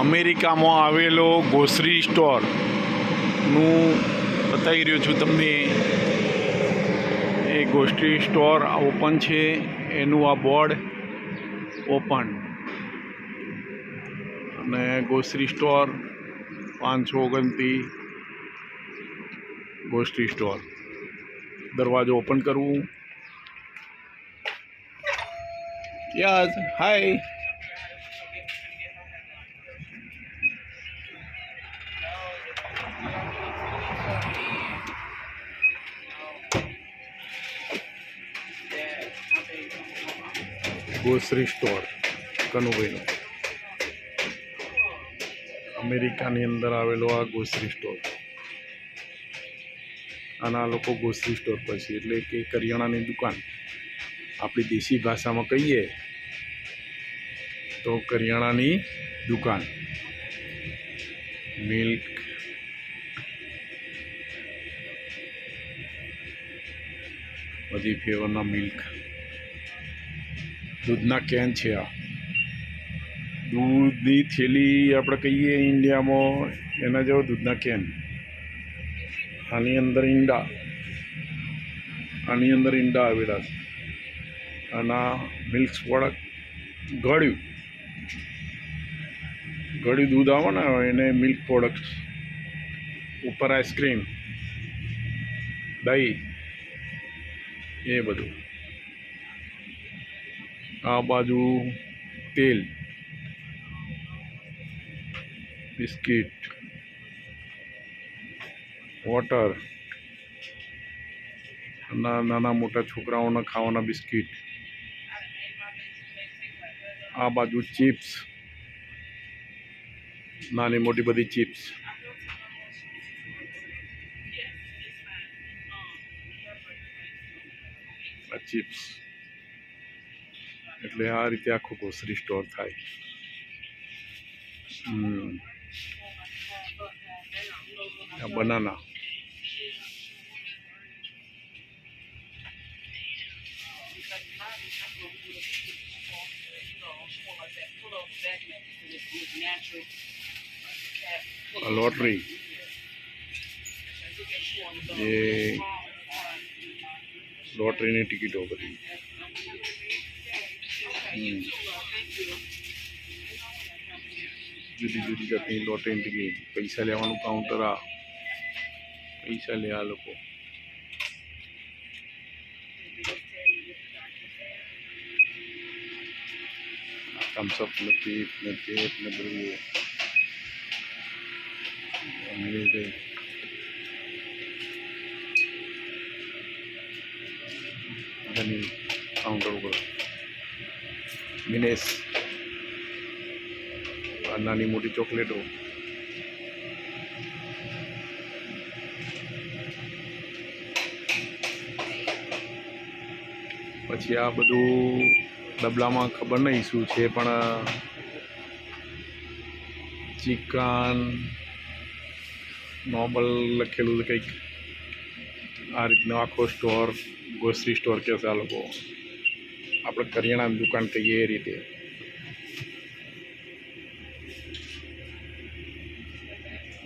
અમેરિકામાં આવેલો ગ્રોસરી સ્ટોરનું બતાવી રહ્યો છું તમને. એ ગ્રોસરી સ્ટોર ઓપન છે. એનું આ બોર્ડ ઓપન અને ગ્રોસરી સ્ટોર પાંચસો ઓગણતી ગ્રોસરી સ્ટોર દરવાજો ઓપન કરવું. યસ હાય ગ્રોસરી સ્ટોર કનુભાઈનો. અમેરિકાની અંદર આવેલો આ ગ્રોસરી સ્ટોર આના લોકો ગ્રોસરી સ્ટોર પર છે. એટલે કે કરિયાણાની દુકાન. આપણી દેશી ભાષામાં કહીએ તો કરિયાણાની દુકાન. મિલ્ક બધી ફ્લેવરના મિલ્ક દૂધના કેન છે આ. દૂધની થેલી આપણે કહીએ ઇન્ડિયામાં, એના જેવો દૂધના કેન. આની અંદર ઈંડા. આની અંદર ઈંડા આવેલા છે. આના મિલ્ક પ્રોડક્ટ ગળ્યું. ગળ્યું દૂધ આવે ને, એને મિલ્ક પ્રોડક્ટ ઉપર આઈસ્ક્રીમ દહીં, એ બધું. આ બાજુ તેલ. બિસ્કિટ. વોટર. નાના નાના મોટા છોકરાઓના ખાવાના બિસ્કિટ. આ બાજુ ચિપ્સ. નાની મોટી બધી ચિપ્સ. આ ચિપ્સ. એટલે આ રીતે આખો ગ્રોસરી સ્ટોર થાય. હમ. આ બનાના આ લોટરી એ લોટરીની ટિકિટો બધી. હમ. જુદી જુદી જાતની લોટરીની ટિકિટ પૈસા લેવાનું કાઉન્ટર આ. પૈસા લે આ લોકો. થમ્સઅપ ને પીપ ને પેપ ને બધું. મળી ગઈ ઘણી કાઉન્ટર ઉપર. મિનેસ આ નાની મોટી ચોકલેટો. પછી આ બધું ડબલામાં ખબર નહીં શું છે, પણ ચિકન, નોર્મલ લખેલું કંઈક. આ રીતનો આખો સ્ટોર ગ્રોસરી સ્ટોર કહેશે આ લોકો. આપણે કરિયાણાની દુકાન કહીએ એ રીતે.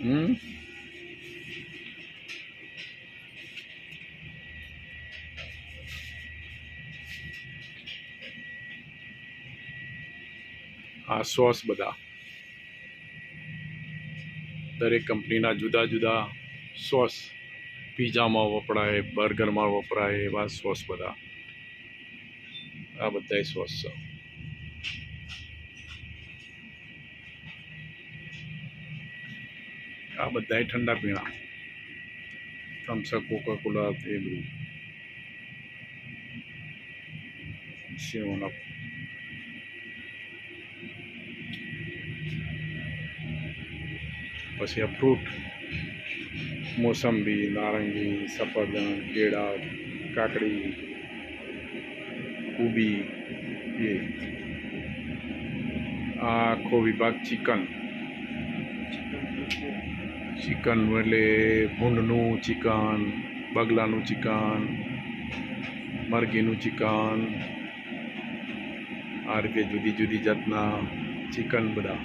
હમ? આ સોસ બધા. દરેક કંપનીના જુદા જુદા સોસ. પીઝામાં વપરાય, બર્ગરમાં વપરાય એવા સોસ બધા. આ બધાય સોસ છે આ બધાય ઠંડા પીણા થમ્સઅપ કોકા કોલા એ બધું સેવન અપ પછી આ ફ્રૂટ મોસંબી નારંગી સફરજન કેળા કાકડી કુબી એ આખો વિભાગ ચિકન ચિકન એટલે ભૂંડનું ચિકન બગલાનું ચિકન મરઘીનું ચિકન આ રીતે જુદી જુદી જાતના ચિકન બધા.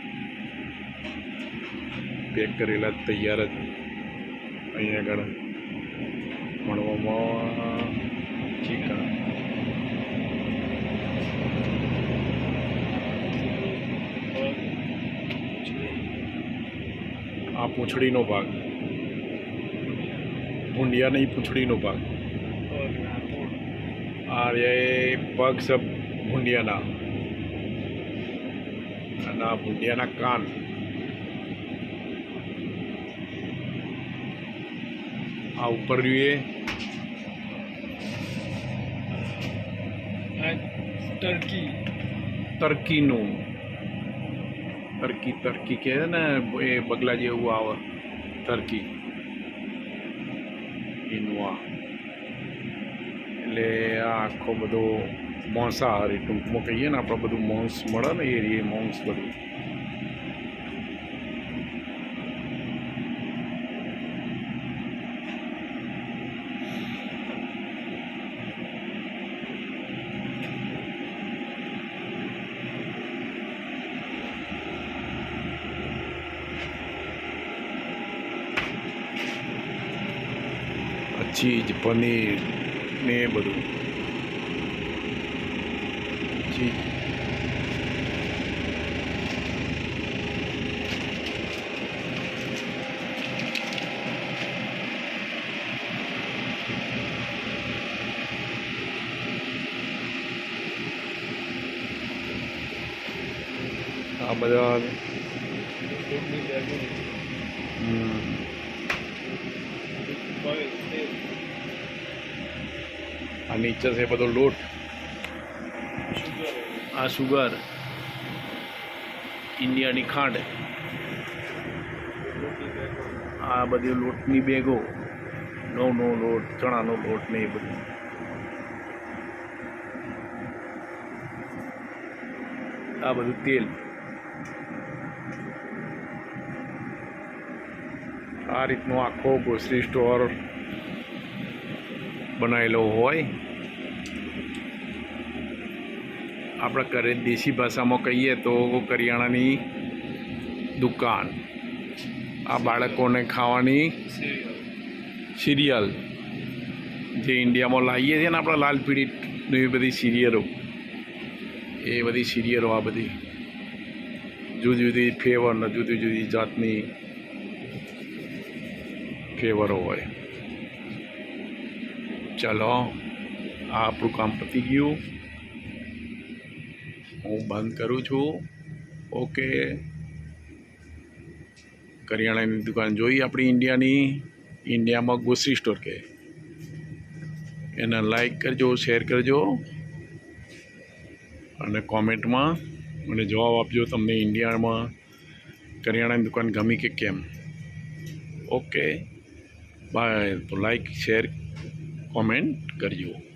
પેક કરેલા, તૈયાર જ અહીંયા આગળ મળવામાં ચિકન આ પૂંછડીનો ભાગ ભૂંડિયા નહીં પૂંછડીનો ભાગ આ રે પગ સબ ભૂંડિયાના અને આ ભૂંડિયાના કાન આ ઉપર જોઈએ ટર્કી તરકીનું તરકી તરકી કહે ને, એ બગલા જેવું આવે. તરકી. ઇનવા એટલે આ આખો બધો માંસાહારી ટૂંકમાં કહીએ ને, આપણે બધું માંસ મળે ને, એ માંસ બધું. ચીજ પનીર ને એ બધું. ચીજ. આ બધા હમ, નીચે છે બધો લોટ આ સુગર ઇન્ડિયાની ખાંડ આ બધી લોટની બેગો ઘઉંનો લોટ ચણાનો લોટ ને એ બધું આ બધું તેલ આ રીતનો આખો ગ્રોસરી સ્ટોર બનાવેલો હોય આપણે ઘરે દેશી ભાષામાં કહીએ તો કરિયાણાની દુકાન. આ બાળકોને ખાવાની સિરિયલ જે ઇન્ડિયામાં લાવીએ છીએ ને આપણે લાલ પીળી બધી સિરિયલો. એ બધી સિરિયલો આ બધી. જુદી જુદી ફેવર ને જુદી જુદી જાતની ફ્લેવરો હોય. ચાલો, આ આપણું કામ પતી ગયું. હું બંધ કરું છું. ઓકે. કરિયાણાની દુકાન જોઈ આપણી ઇન્ડિયાની. ઇન્ડિયામાં ગ્રોસરી સ્ટોર કે. એને લાઈક કરજો શેર કરજો. અને કોમેન્ટમાં મને જવાબ આપજો તમને ઇન્ડિયામાં કરિયાણાની દુકાન ગમી કે કેમ. ઓકે. બાય. તો લાઈક શેર કોમેન્ટ કરજો.